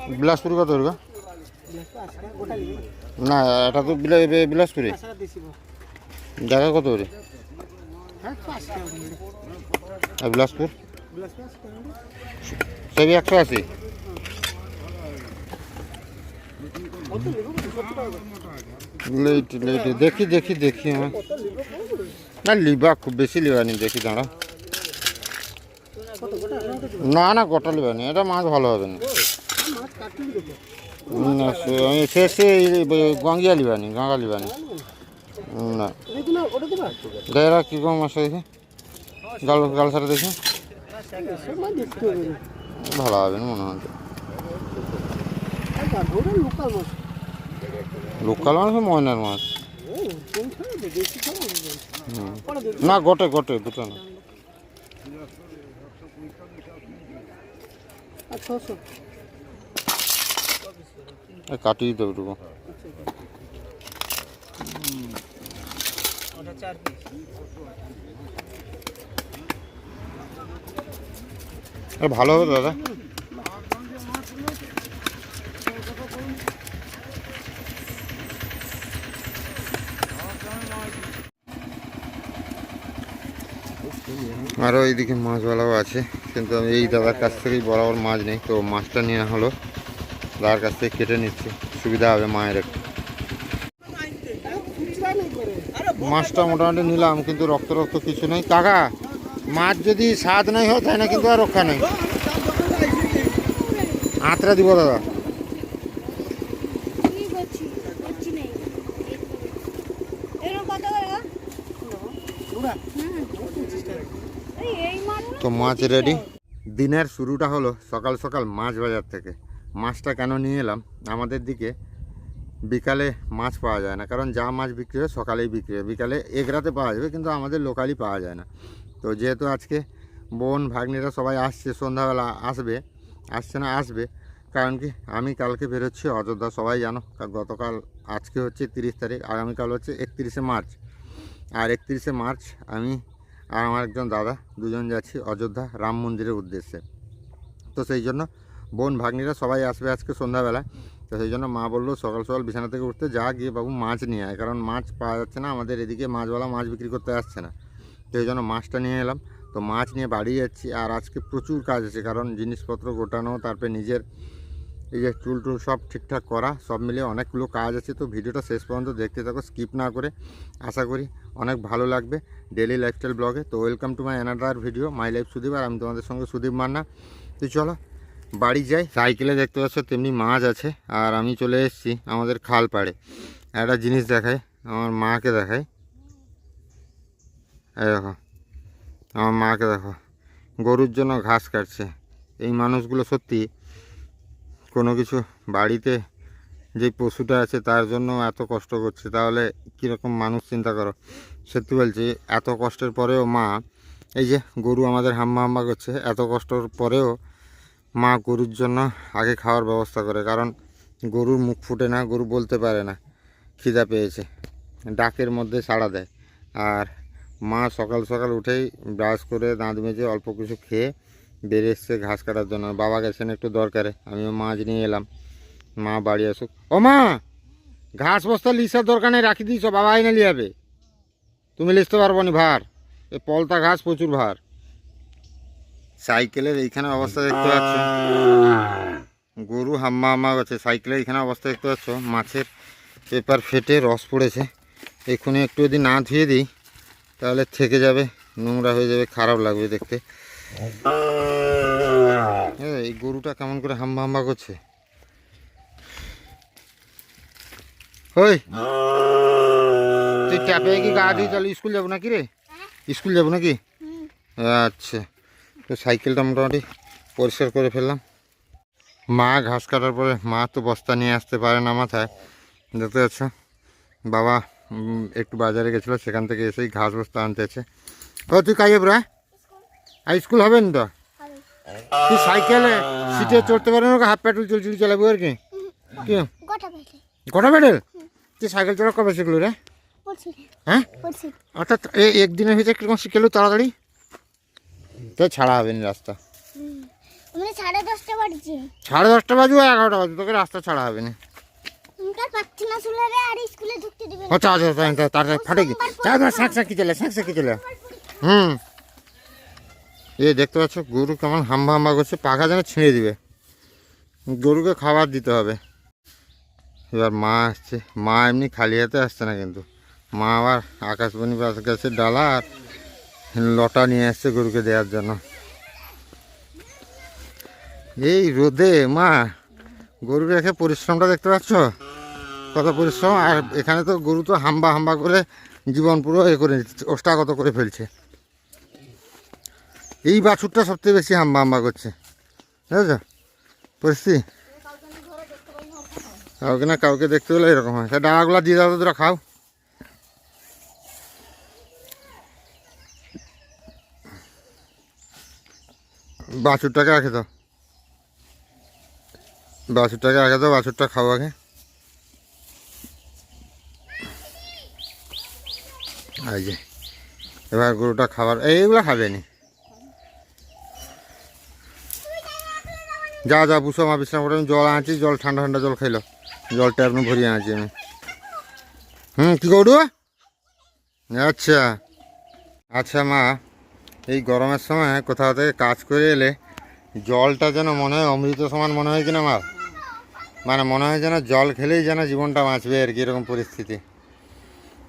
বিলাসপুর কত করে না, এটা তো বিলা- বিলাসপুরে। জায়গা কত করে? বিলাসপুর? সবই একশো আশি। লেট লেট, দেখি দেখি দেখি আমার না, লিবা, খুব বেশি লিবা নি, দেখি দাঁড়া। না না, গোটা লিবা নি, এটা মাছ ভালো হবে না। না সে- আমি শেষে গঙ্গিয়া লিবা নি। ভালো হবে না মনে লোকাল মাছ ময়নার মাছ। না গোটে গোটে দুটো না। এ, কাটিয়ে দেবো টুকু ভালো হবে দাদা। আরও এইদিকে মাছ মাছওয়ালাও আছে কিন্তু আমি এই দাদার কাছ থেকেই বরাবর মাছ নেই তো মাছটা নেওয়া হলো। দাদার কাছ থেকে কেটে নিচ্ছি। সুবিধা হবে মায়ের একটু। মাছটা মোটামুটি নিলাম, কিন্তু রক্ত রক্ত কিছু নেই। কাকা, মাছ যদি স্বাদ নাই হয় তাই না কিন্তু আর রক্ষা নেই। আঁতরা দিব দাদা। তো মাছ রেডি দিনের শুরুটা হলো সকাল সকাল মাছ বাজার থেকে। মাছটা কেন নিয়ে এলাম? আমাদের দিকে বিকালে মাছ পাওয়া যায় না। কারণ যা মাছ বিক্রি হয় সকালেই বিক্রি হয়। বিকালে এগরাতে পাওয়া যাবে, কিন্তু আমাদের লোকালই পাওয়া যায় না। তো যেহেতু আজকে বোন, ভাগ্নিরা সবাই আসছে, সন্ধ্যাবেলা আসবে, আসছে না, আসবে, কারণ কি? আমি কালকে বেরোচ্ছি, অযোধ্যা, সবাই জানো। গতকাল, আজকে হচ্ছে তিরিশ তারিখ, আগামীকাল হচ্ছে একত্রিশে মার্চ। আর একত্রিশে মার্চ আমি আর আমার একজন দাদা, দুজন যাচ্ছি অযোধ্যা রাম মন্দিরের উদ্দেশ্যে। তো সেই জন্য বোন ভাগ্নিরা সবাই আসবে আজকে সন্ধ্যাবেলা তো সেই জন্য মা বলল, সকাল সকাল বিছানা থেকে উঠতে যা গিয়ে বাবু মাছ নিয়ে আয়, কারণ মাছ পাওয়া যাচ্ছে না, আমাদের এদিকে মাছওয়ালা মাছ বিক্রি করতে আসছে না। তো এই জন্য মাছটা নিয়ে এলাম। তো মাছ নিয়ে বাড়ি যাচ্ছি, আর আজকে প্রচুর কাজ আছে, কারণ জিনিসপত্র গোটানো, তারপরে নিজের এই যে চুল টুল সব ঠিকঠাক করা, সব মিলিয়ে অনেকগুলো কাজ আছে। তো ভিডিওটা শেষ পর্যন্ত দেখতে থাকো, স্কিপ না করে। আশা করি অনেক ভালো লাগবে ডেলি লাইফস্টাইল ব্লগে। তো welcome to my another video, my life Sudip, আর আমি তোমাদের সঙ্গে সুদীপ মান্না। তো চলো বাড়ি যাই। সাইকেলে দেখতে পাচ্ছ তেমনি মাছ আছে। আর আমি চলে এসেছি আমাদের খাল পাড়ে। একটা জিনিস দেখাই, আমার মাকে দেখাই। এই দেখো, আমার মাকে দেখো। গরুর জন্য ঘাস কাটছে। এই মানুষগুলো সত্যি কোনো কিছু বাড়িতে যে পশুটা আছে তার জন্য এত কষ্ট করছে। তাহলে কীরকম মানুষ চিন্তা করো? সত্যি বলছি, এত কষ্টের পরেও মা, এই যে গরু আমাদের হাম্মা হাম্মা করছে, এত কষ্টর পরেও মা গরুর জন্য আগে খাওয়ার ব্যবস্থা করে, কারণ গরুর মুখ ফুটে না, গরু বলতে পারে না। খিদা পেয়েছে। ডাকের মধ্যে সাড়া দেয়। আর মা সকাল সকাল উঠেই ব্রাশ করে দাঁত মেজে অল্প কিছু খেয়ে বেরিয়ে এসছে ঘাস কাটার জন্য। বাবা গেছেন একটু দরকারে, আমিও মাছ নিয়ে এলাম। মা বাড়ি আসুক। ও মা! ঘাস বস্তা লিসার নেই, রাখি দিয়েছ বাবা এনে লিয়াবে। তুমি লিখতে পারব না, ভার। এ পলতা ঘাস প্রচুর, ভার। সাইকেলের এইখানে অবস্থা দেখতে পাচ্ছ। গরু হাম্মা হাম্মা গেছে সাইকেলের এইখানে অবস্থা দেখতে পাচ্ছ। মাছের পেপার ফেটে রস পড়েছে। এক্ষুনি একটু যদি না ধুয়ে দিই তাহলে থেকে যাবে। নোংরা হয়ে যাবে খারাপ লাগবে দেখতে। এই গরুটা কেমন করে হাম্বা হাম্বা করছে? ওই তুই ট্যাপে কি গা ধুই তাহলে স্কুল যাব নাকি রে? স্কুল যাব নাকি? আচ্ছা। তো সাইকেলটা মোটামুটি পরিষ্কার করে ফেললাম। মা ঘাস কাটার পরে মা তো বস্তা নিয়ে আসতে পারে না মাথায়। দেখতে পাচ্ছ? বাবা একটু বাজারে গেছিল সেখান থেকে এসেই ঘাস বস্তা আনতে আছে ও তুই কাজে ব্রা আর স্কুল হবে না তো? তুই সাইকেলে সিটে চড়তে পারে না হাফ পেট্রোল চুল চালাবো আর কি? গোটা পেডেল তুই সাইকেল চড়া কবে শিখলো রে? হ্যাঁ? অর্থাৎ একদিনের ভিতরে কীরকম শিখেলো তাড়াতাড়ি? তো ছাড়া হবে না রাস্তা। মানে সাড়ে দশটা বাড়ছে সাড়ে দশটা বাজু এগারোটা বাজু তোকে রাস্তা ছাড়া হবে না। না আচ্ছা আচ্ছা আচ্ছা তার ফাটে কি শাঁক শাঁক কি চলে শাঁক শাঁক কি চলে? হুম। এ দেখতে পাচ্ছ গরু কেমন হাম্বা হাম্বা করছে পাখা যেন ছিঁড়ে দিবে। গরুকে খাবার দিতে হবে। এবার মা আসছে। মা এমনি খালি হাতে আসছে না কিন্তু। মা আবার আকাশবাণী গাছের ডালা আর লটা নিয়ে আসছে গরুকে দেওয়ার জন্য। এই রোদে, মা, গরু রেখে পরিশ্রমটা দেখতে পাচ্ছ? কত পরিশ্রম, আর এখানে তো গরু তো হাম্বা হাম্বা করে জীবন পুরো এ করে ওষ্ঠাগত করে ফেলছে। এই বাছুরটা সবথেকে বেশি হাম্বা হাম্বা করছে, বুঝেছ? পরিস্থিতি? কাউকে না কাউকে দেখতে পেলে এরকম হয়। সে ডালাগুলা দিয়ে দাও তো, তোরা খাও। বাছুরটাকে রাখে দাও বাছুরটাকে রাখে দাও বাছুরটা খাও আগে। এই যে, এবার গরুটা খাবার, এইগুলো খাবে নি। যা যা বুসো মা, বিশ্রাম করে, আমি জল আনছি, জল, ঠান্ডা ঠান্ডা জল খাইলো। জল ট্যাপ ভরিয়ে আনছি আমি। হুম, কী করু আচ্ছা। আচ্ছা মা। এই গরমের সময় কোথাও থেকে কাজ করে এলে জলটা যেন মনে হয় অমৃত সমান মনে হয় কিনা মা মানে মনে হয় যেন জল খেলেই যেন জীবনটা বাঁচবে আর কি এরকম পরিস্থিতি।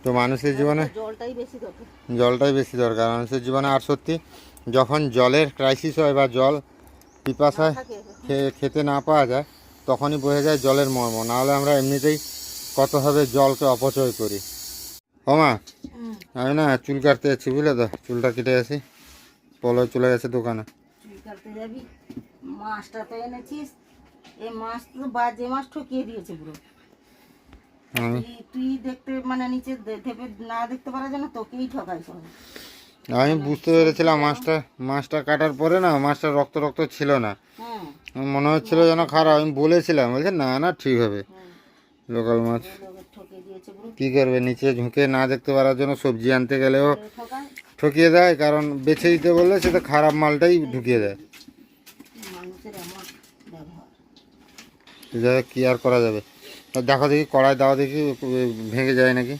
তো মানুষের জীবনে জলটাই বেশি দরকার। জলটাই বেশি দরকার। মানুষের জীবনে আর সত্যি যখন জলের ক্রাইসিস হয় বা জল পিপাসায় খেতে না পাওয়া যায় তখনই বোঝা যায় জলের মর্ম। নাহলে আমরা এমনিতেই কতভাবে জলকে অপচয় করি। ও মা আমি না চুল কাটতে যাচ্ছি বুঝলে তো? চুলটা কেটে আসি পলো চলে গেছে দোকানে। চুল কাটতে যাবি মাছটা তো এনেছিস এই মাছ তো বাজে মাছ ঠকিয়ে দিয়েছে পুরো। আমি তুই তুই দেখতে মানে নিচে দে- না দেখতে পারার জন্য তোকেই ঠকাই আমি বুঝতে পেরেছিলাম মাছটা মাছটা কাটার পরে না মাছটা রক্ত রক্ত ছিল না। হ্যাঁ। মনে হচ্ছিল যেন খারাপ আমি বলেছিলাম বলছে না না ঠিক হবে। লোকাল মাছ। কি করবে নিচে ঝুঁকে না দেখতে পারার জন্য সবজি আনতে গেলেও ঠকায় দেয় কারণ বেছে দিতে বললে সেটা খারাপ মালটাই ঢুকিয়ে দেয়। যাই কি আর করা যাবে? দেখো দেখি কড়াই দাও দেখি ভেঙে যায় নাকি?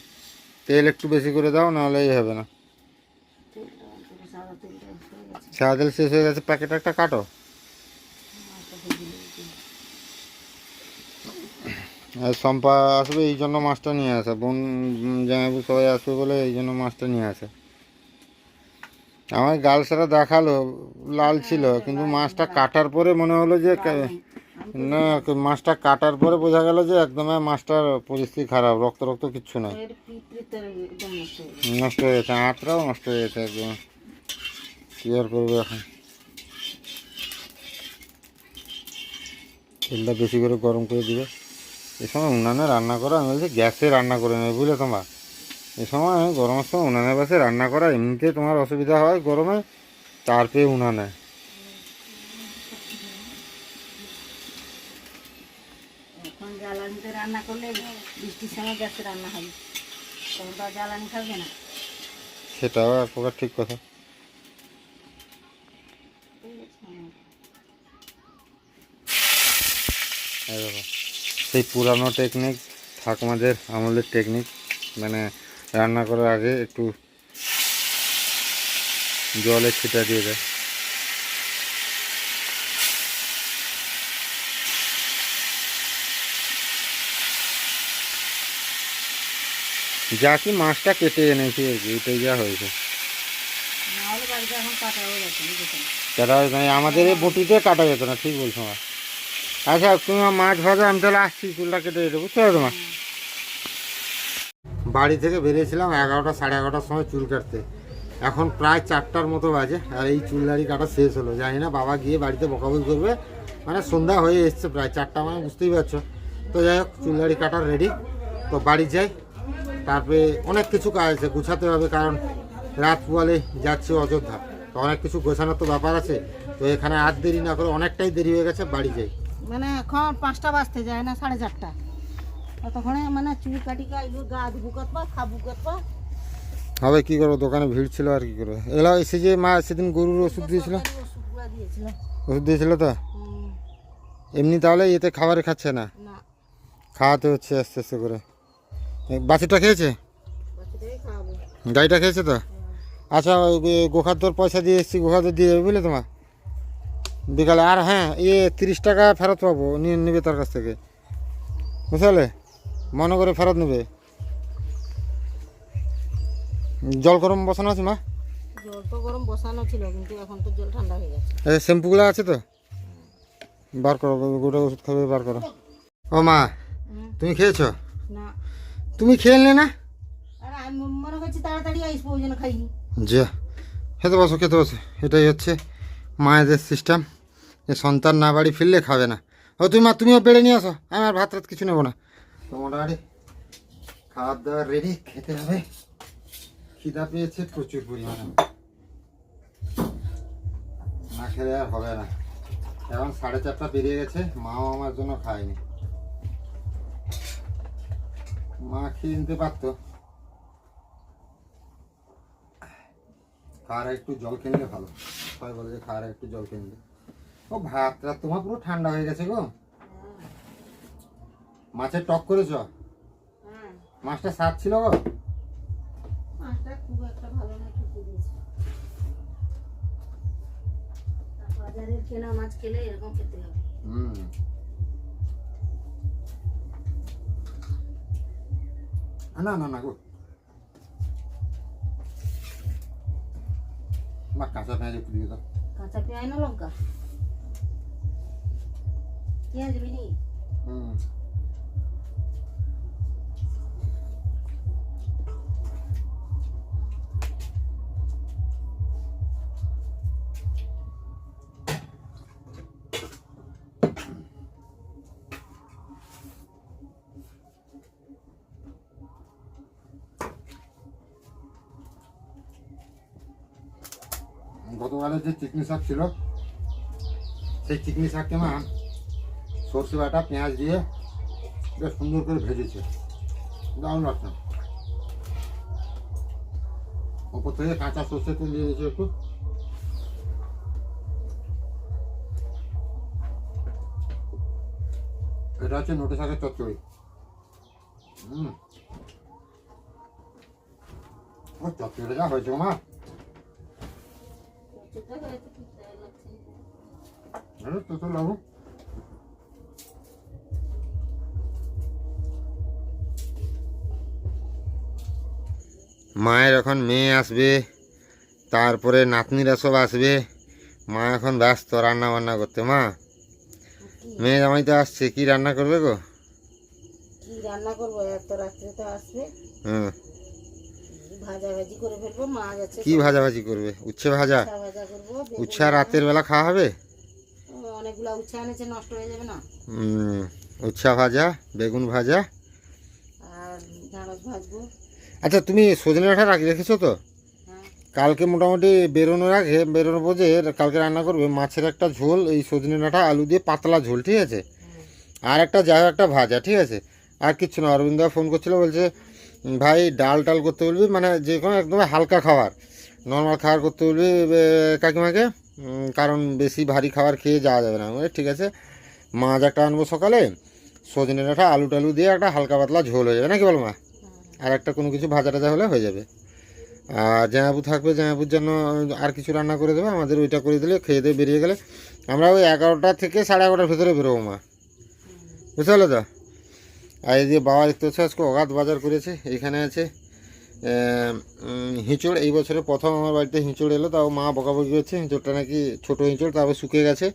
তেল একটু বেশি করে দাও নাহলে এই হবে না। সাদা তেল শেষ হয়ে গেছে প্যাকেট একটা কাটো। আর সম্পা আসবে এই জন্য মাছটা নিয়ে আসে। বোন জামাইবু সবাই আসবে বলে এই জন্য মাছটা নিয়ে আসে। আমার গালসাটা দেখাল লাল ছিল কিন্তু মাছটা কাটার পরে মনে হলো যে না মাছটা কাটার পরে বোঝা গেল যে একদম মাছটার পরিস্থিতি খারাপ রক্ত রক্ত কিচ্ছু হয়ে গেছে। নষ্ট হয়ে গেছে আঁতরাও নষ্ট হয়ে গেছে একদম। কী আর করব এখন? তেলটা বেশি করে গরম করে দিবে। এ সময় উনানে রান্না করা আমি বলছি গ্যাসে রান্না করে নেবে বুঝলে তোমার? এ সময় গরমের সময় উনানের পাশে রান্না করা এমনিতে তোমার অসুবিধা হয় গরমে তার পেয়ে উনানে জ্বালানিতে রান্না করলে বৃষ্টির সময় গ্যাসে রান্না হবে। তখন তো জ্বালানি থাকবে না। সেটাও এক প্রকার ঠিক কথা। সেই পুরানো টেকনিক ঠাকুমাদের আমলের টেকনিক মানে রান্না করার আগে একটু জলে ছিটা দিয়ে দেয়। যা কি মাছটা কেটে এনেছি আর কি এটাই যা হয়েছে। হয়ে না, আমাদের এই বটিতে কাটা যেত না ঠিক বলছো আচ্ছা তুমি মাছ ভাজা আমি তাহলে আসছি চুলটা কেটে দেবো বুঝতে পারছ মা? বাড়ি থেকে বেরিয়েছিলাম এগারোটা সাড়ে এগারোটার সময় চুল কাটতে। এখন প্রায় চারটার মতো বাজে আর এই চুল দাড়ি কাটা শেষ হলো। জানি না বাবা গিয়ে বাড়িতে বকাবকি করবে। মানে সন্ধ্যা হয়ে এসছে প্রায় চারটা মানে বুঝতেই পারছ। তো যাই হোক চুল দাড়ি কাটা রেডি তো বাড়ি যাই। তারপরে অনেক কিছু কাজ আছে, গুছাতে হবে কারণ রাত পোয়ালে যাচ্ছি অযোধ্যা। তো অনেক কিছু গোছানোর তো ব্যাপার আছে। তো এখানে আর দেরি না করে অনেকটাই দেরি হয়ে গেছে, বাড়ি যাই। মানে এখন পাঁচটা বাজতে, যায় না সাড়ে চারটা। ততক্ষণে মানে চুল কাটি গা ধুবু কাটবা খাবু কাটবা হবে কি করব দোকানে ভিড় ছিল আর কি করব। এলা এসে যে মা সেদিন গরুর ওষুধ দিয়েছিল। ওষুধ দিয়েছিল তো? এমনি তাহলে এতে খাবারে খাচ্ছে না? খাওয়াতে হচ্ছে আস্তে আস্তে করে। বাছুরটা খেয়েছে? গাড়িটা খেয়েছে তো? আচ্ছা ওই গোখাদ্যর পয়সা দিয়ে এসেছি গোখাদ্য দিয়ে দেবে বুঝলে তোমার বিকালে আর হ্যাঁ ইয়ে তিরিশ টাকা ফেরত পাবো নিয়ে নেবে তার কাছ থেকে। বুঝলে মনে করে ফেরত নেবে। জল গরম বসানো আছে মা? জল তো গরম বসানো ছিল কিন্তু এখন তো জল ঠান্ডা হয়ে গেছে। এই শ্যাম্পুগুলো আছে তো? বার করো গোটা ওষুধ খাবে বার করো। ও মা তুমি খেয়েছো? না। তুমি না? আর আমি মনে করছি তাড়াতাড়ি আসব ওই জন্য খাইনি যা খেতে বসো খেতে বসো। এটাই হচ্ছে মায়েদের সিস্টেম যে সন্তান না বাড়ি ফিরলে খাবে না। ও তুমি মা তুমিও বেড়ে নিয়ে আসো। আমি আর ভাত রাত কিছু নেব না। তো মোটামুটি খাবার দাবার রেডি খেতে হবে। খিদা পেয়েছে প্রচুর পরিমাণে। না খেলে আর হবে না। এখন সাড়ে চারটা বেরিয়ে গেছে, মাও আমার জন্য খায়নি। মা খেয়ে নিতে পারতো। খাওয়ার একটু জল খেয়ে নিলে ভালো। সবাই বলে যে খাওয়ার একটু জল খেয়ে নিলে। ও ভাত রাত তোমার পুরো ঠান্ডা হয়ে গেছে গো। মাছের টক করেছ? হ্যাঁ। মাছটা স্বাদ ছিল গো? মাছটা খুব একটা ভালো না দিয়েছে। আর বাজারের কেনা মাছ খেলে এরকম খেতে হবে। হুম। না না না গো। মা কাঁচা পেঁয়াজ একটু দিয়ে দাও। কাঁচা পেঁয়াজ না লঙ্কা? পেঁয়াজ বিনি হুম। গতকালের যে চিকনি শাক ছিল, সেই চিকনি শাককে মা সর্ষে বাটা, পেঁয়াজ দিয়ে বেশ সুন্দর করে ভেজেছে। দারুণ লাগছে। ওপর থেকে কাঁচা সর্ষে তেল দিয়ে দিয়েছে একটু। এটা হচ্ছে নোটে শাকের চচ্চড়ি। হুম। চচ্চড়ি যা হয়েছে মা কচুটা হয়েছে ঠিক তাই লাগছে আরে তো তো লাগু মায়ের এখন মেয়ে আসবে তারপরে নাতনিরা সব আসবে। মা এখন ব্যস্ত রান্না বান্না করতে। মা মেয়ে জামাই তো আসছে কি রান্না করবে গো? কি রান্না করব? এত রাত্রে তো আসবে। হুম। ভাজা ভাজি করে ফেলব মাছ আছে কি ভাজাভাজি করবে? উচ্ছে ভাজা? উচ্ছা ভাজা করব বেগুন রাতের বেলা খাওয়া হবে? অনেকগুলা উচ্ছা এনেছে নষ্ট হয়ে যাবে না? উম, উচ্ছা ভাজা বেগুন ভাজা। আর ঢাঁড়স ভাজবো। আচ্ছা তুমি সজনে ডাঁটা রাখি রেখেছো তো? হ্যাঁ। কালকে মোটামুটি বেরোনোর আগে বেরোনোর বোঝে কালকে রান্না করবে মাছের একটা ঝোল এই সজনে ডাঁটা আলু দিয়ে পাতলা ঝোল ঠিক আছে? আর একটা হোক একটা ভাজা ঠিক আছে? আর কিচ্ছু না অরবিন্দা ফোন করছিল বলছে "উম, ভাই ডাল টাল করতে বলবি? মানে যে কোনো একদম হালকা খাবার। নর্মাল খাবার করতে বলবি কাকিমাকে। কারণ বেশি ভারী খাবার খেয়ে যাওয়া যাবে না। ঠিক আছে? মাছ একটা আনব সকালে সজনে ডাঁটা আলু টালু দিয়ে একটা হালকা পাতলা ঝোল হয়ে যাবে। নাকি বল মা? আর একটা কোনো কিছু ভাজা টাজা হলে হয়ে যাবে। আর জামাইবু থাকবে জামাইবুর জন্য আর কিছু রান্না করে দেবে। আমাদের ওইটা করে দিলে, খেয়ে দিয়ে বেরিয়ে গেলে। আমরা ওই এগারোটা থেকে সাড়ে এগারোটার ভেতরে বেরোবো মা। বুঝতে পারল তো? আর এই যে বাবা দেখতে হচ্ছে আজকে অগাধ বাজার করেছে এইখানে আছে হিঁচড়। এই বছরে প্রথম আমার বাড়িতে হিঁচড় এলো তাও মা বকাবকি হচ্ছে হিঁচড়টা নাকি ছোটো হিঁচড় তারপর শুকিয়ে গেছে।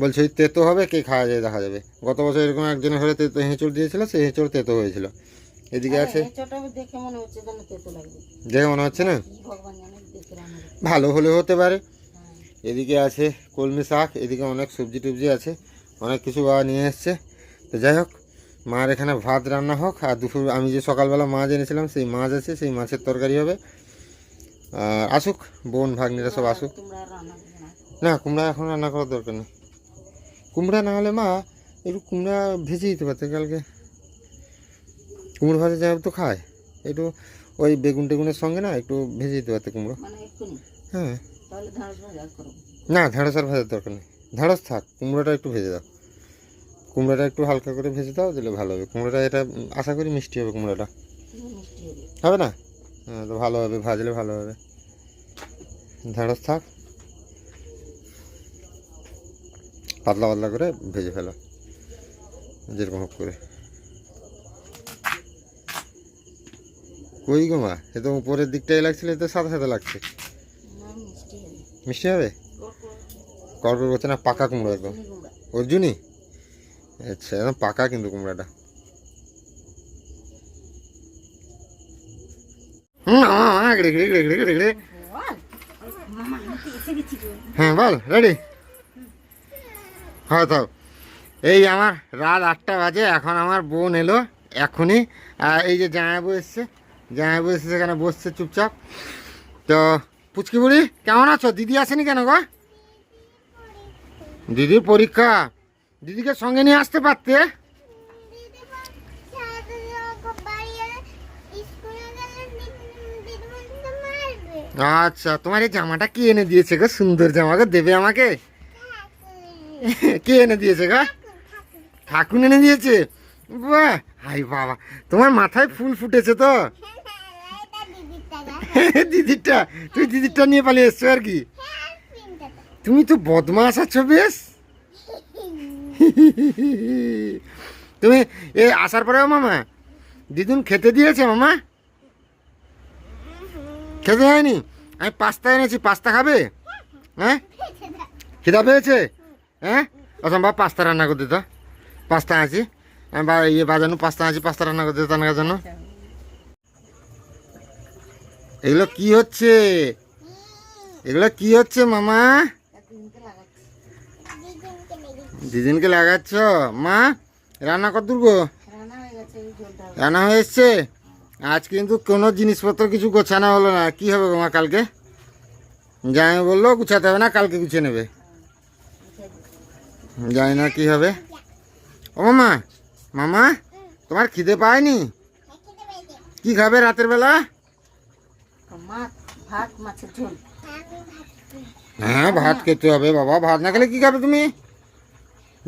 বলছে ওই তেতো হবে কে খাওয়া যায় দেখা যাবে। গত বছর এরকম একজনের ঘরে তেতো হিঁচড় দিয়েছিল সেই হিঁচড় তেতো হয়েছিল। এদিকে আছে। দেখে মনে হচ্ছে না। ভালো হলে হতে পারে। হ্যাঁ। এদিকে আছে কলমি শাক এদিকে অনেক সবজি টবজি আছে অনেক কিছু বাবা নিয়ে এসছে। তো যাই হোক মার এখানে ভাত রান্না হোক আর দুপুর আমি যে সকালবেলা মাছ এনেছিলাম সেই মাছ আছে সেই মাছের তরকারি হবে। আসুক বোন ভাগ্নিরা সব আসুক। না কুমড়া এখন রান্না করার দরকার নেই। কুমড়া না হলে মা একটু কুমড়া ভেজে দিতে পারতে কালকে। কুমড়ো ভাজা যা তো খায়। একটু ওই বেগুন টেগুনের সঙ্গে না একটু ভেজে দিতে পারতে কুমড়ো। মানে হ্যাঁ। না ঢেঁড়স আর ভাজার দরকার নেই। ঢেঁড়স থাক কুমড়োটা একটু ভেজে দাও। কুমড়োটা একটু হালকা করে ভেজে দাও দিলে ভালো হবে। কুমড়োটা এটা আশা করি মিষ্টি হবে কুমড়োটা। হবে না? হ্যাঁ তো ভালো হবে ভাজলে ভালো হবে। ঢেঁড়স থাক। পাতলা পাতলা করে ভেজে ফেলো যেরকম হোক করে। কই গো মা? এ তো উপরের দিকটাই লাগছিল এ তো সাদা সাদা লাগছে। মিষ্টি হবে? কড়কড় করছে না পাকা কুমড়ো একদম। অর্জুনই? আচ্ছা একদম পাকা কিন্তু কুমড়াটা। হ্যাঁ বল, রেডি। হ্যাঁ তাও এই আমার রাত আটটা বাজে, এখন আমার বোন এলো, এখনই। আর এই যে জামাইবু এসছে জামাইবু এসে সেখানে বসছে চুপচাপ। তো পুচকি বুড়ি কেমন আছো? দিদি আসেনি কেন গো? দিদির পরীক্ষা। দিদিকে সঙ্গে নিয়ে আসতে পারতে? আচ্ছা তোমার এই জামাটা কি এনে দিয়েছে গো? সুন্দর জামা গো দেবে আমাকে? কে এনে দিয়েছে গো? ঠাকুর এনে দিয়েছে? বাহ হাই বাবা তোমার মাথায় ফুল ফুটেছে তো। এটা দিদিরটা তুই দিদিরটা নিয়ে পালিয়ে এসছো আর কি? হ্যাঁ তুমি তো বদমাস আছো বেশ। তুমি এ আসার পরেও মামা, দিদুন খেতে দিয়েছে মামা? খেতে হয়নি? আমি পাস্তা এনেছি, পাস্তা খাবে? হ্যাঁ? খিদা পেয়েছে? হ্যাঁ? অসম্ভব পাস্তা রান্না করে দিত পাস্তা আছি আমি বা ইয়ে বাজানো পাস্তা আছি পাস্তা রান্না করে দিত তার জন্য। এগুলো কি হচ্ছে? এগুলো কি হচ্ছে মামা? দিদিনকে লাগাচ্ছ? মা রান্না কত দূর গো? রান্না হয়ে গেছে এই জলটা রান্না হয়ে এসছে? আজ কিন্তু কোনো জিনিসপত্র কিছু গোছানো হলো না। কি হবে গো মা কালকে? জামাই বলল গুছাতে হবে না কালকে গুছিয়ে নেবে। জানি না কি হবে। ও মামা মামা তোমার খিদে পায়নি? খেতে পেয়েছে কি খাবে রাতের বেলা? মাছ ভাত মাছের ঝোল। আমি ভাবছি হ্যাঁ ভাত খেতে হবে বাবা। ভাত না খেলে কি খাবে তুমি?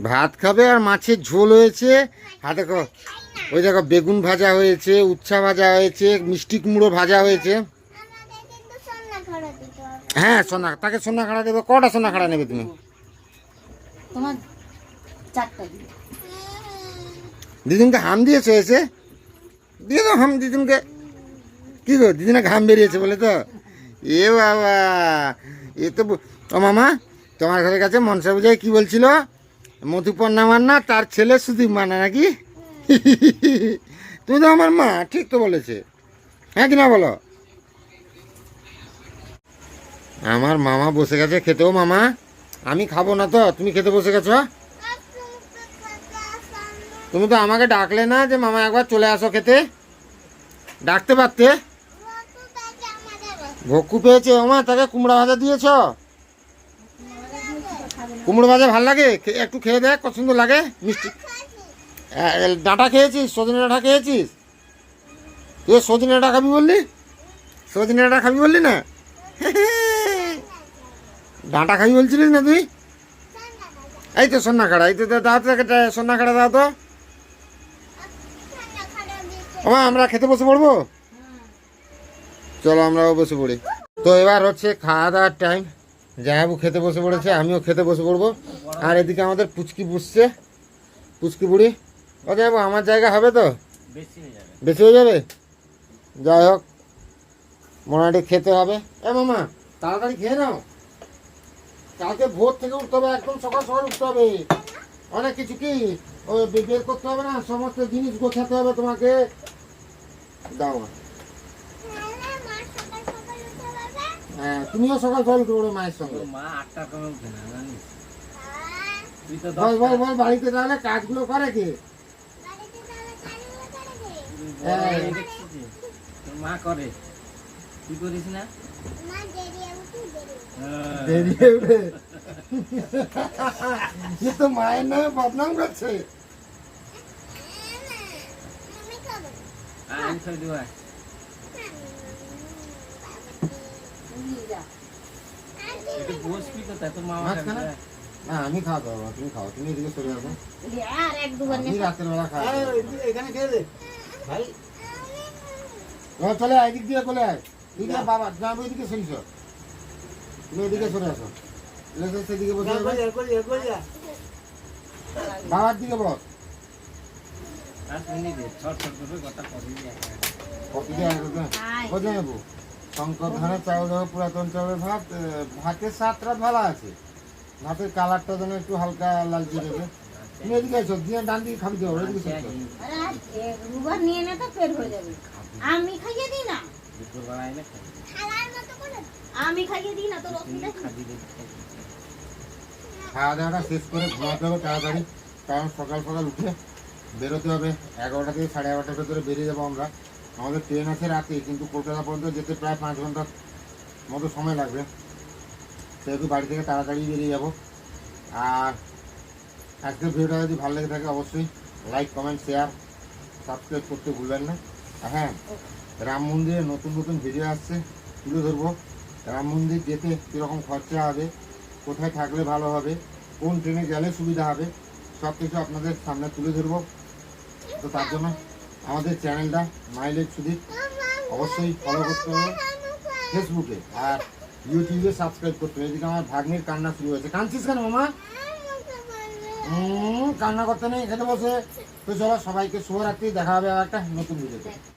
ভাত খাবে আর মাছের ঝোল হয়েছে। আর দেখো ওই দেখো বেগুন ভাজা হয়েছে উচ্ছা ভাজা হয়েছে মিষ্টি কুমড়ো ভাজা হয়েছে। হ্যাঁ সোনা তাকে সোনা খাড়া দেবে কটা সোনা খাড়া নেবে তুমি? তোমার দিদিনকে হাম দিয়েছ এসে? দিয়ে দাও হাম দিদিনকে কি গো দিদিনে ঘাম বেরিয়েছে বলে তো? এ বাবা এ তো মামা তোমার ঘরের কাছে মনসা পূজায় কি বলছিল? মধুপর্ণা মান্না তার ছেলে সুদীপ মানা নাকি? তুমি তো আমার মা, ঠিক তো বলেছে। হ্যাঁ কি না বলো? আমার মামা বসে গেছে, খেতেও মামা। আমি খাব না তো, তুমি খেতে বসে গেছো? তুমি তো আমাকে ডাকলে না যে মামা একবার চলে আসো খেতে? ডাকতে পারতে? ভক্কু পেয়েছে, ওমা, তাকে কুমড়া ভাজা দিয়েছ? কুমড়ো ভাজা ভালো লাগে? একটু খেয়ে দেখ কত সুন্দর লাগে মিষ্টি। এ, ডাঁটা খেয়েছিস? সজনে ডাঁটা খেয়েছিস? তুই সজনে ডাঁটা খাবি বললি? সজনে ডাঁটা খাবি বললি না? ডাঁটা খাবি বলছিলিস না তুই? এই তো সন্না খাড়া এই তো দাও তো একটা সন্না খাড়া দাও তো। আমা আমরা খেতে বসে পড়ব? চলো আমরাও বসে পড়ি। তো এবার হচ্ছে খাওয়া দাওয়ার টাইম জাহাবু খেতে বসে পড়েছে আমিও খেতে বসে পড়ব। আর এদিকে আমাদের পুচকি বুঝছে পুচকি বুড়ি। ও যাব আমার জায়গা হবে তো? বেশি হয়ে যাবে। যাই হোক মোটামুটি খেতে হবে। এ মামা তাড়াতাড়ি খেয়ে নাও। কালকে ভোর থেকে উঠতে হবে একদম সকাল সকাল উঠতে হবে। অনেক কিছু কি? ওই বের করতে হবে না সমস্ত জিনিস গোছাতে হবে তোমাকে। দাও মা। হ্যাঁ তুমিও সকাল সকাল উঠে পড়ো মায়ের সঙ্গে। মা আটটার সময় উঠে না জানিস? বল বল বল বাড়িতে তাহলে কাজগুলো করে কে? হ্যাঁ। এই দেখছিস যে, তোর মা করে। তুই করিস না? হ্যাঁ। তো মায়ের নামে বদনাম করছে। আমি খাই দেবো আয়। নিয়ে যা একটু বসবি কোথায় তোর মামা মাঝখানে? খাবে না আমি খাওয়া দাওয়া তুমি খাও তুমি এদিকে সরে রাতের বেলা খাওয়া। এখানে খেয়ে দে। ভাই। চলে আয় এদিক দিয়ে চলে আয়। এদিকে বাবা না এদিকে সরিস তুমি এদিকে সরে আসো। সেদিকে বসে যাবে। বাবার দিকে বস। ছট ছট করে কথা নেব শঙ্কর ধানের চাউল দেবো পুরাতন চাউলের ভাত ভাতের স্বাদটা ভালো আছে। ভাতের কালারটা যেন একটু হালকা লালচে দেবে। তুমি এদিকে এসো দিয়ে ডান দিকে খাবি দেবো এদিকে দুবার নিয়ে নে তো পেট হয়ে যাবে। আমি খাইয়ে দিই না। আমি খাইয়ে দিই না খাওয়া দাওয়াটা শেষ করে ঘুমাতে হবে তাড়াতাড়ি কারণ সকাল সকাল উঠে বেরোতে হবে। এগারোটা থেকে সাড়ে এগারোটার ভেতরে বেরিয়ে যাব আমরা। আমাদের ট্রেন আছে রাতে কিন্তু কলকাতা পর্যন্ত যেতে প্রায় পাঁচ ঘণ্টার মতো সময় লাগবে। সেহেতু বাড়ি থেকে তাড়াতাড়ি বেরিয়ে যাব। আর আজকের ভিডিওটা যদি ভালো লেগে থাকে অবশ্যই লাইক কমেন্ট শেয়ার সাবস্ক্রাইব করতে ভুলবেন না। আর হ্যাঁ রাম মন্দিরে নতুন নতুন ভিডিও আসছে তুলে ধরবো। রাম মন্দির যেতে কীরকম খরচা হবে কোথায় থাকলে ভালো হবে কোন ট্রেনে গেলে সুবিধা হবে সব কিছু আপনাদের সামনে তুলে ধরবো। তো তার জন্য আমাদের চ্যানেলটা মাইলেজ সুদীপ। অবশ্যই ফলো করতে হবে ফেসবুকে আর ইউটিউবে সাবস্ক্রাইব করতে হবে। এদিকে আমার ভাগ্নির কান্না শুরু হয়েছে। কাঁদছিস কেন মামা? কান্না করতে নেই, খেতে বসে। তো চলো সবাইকে শুভরাত্রি, দেখা হবে আর একটা নতুন ভিডিওতে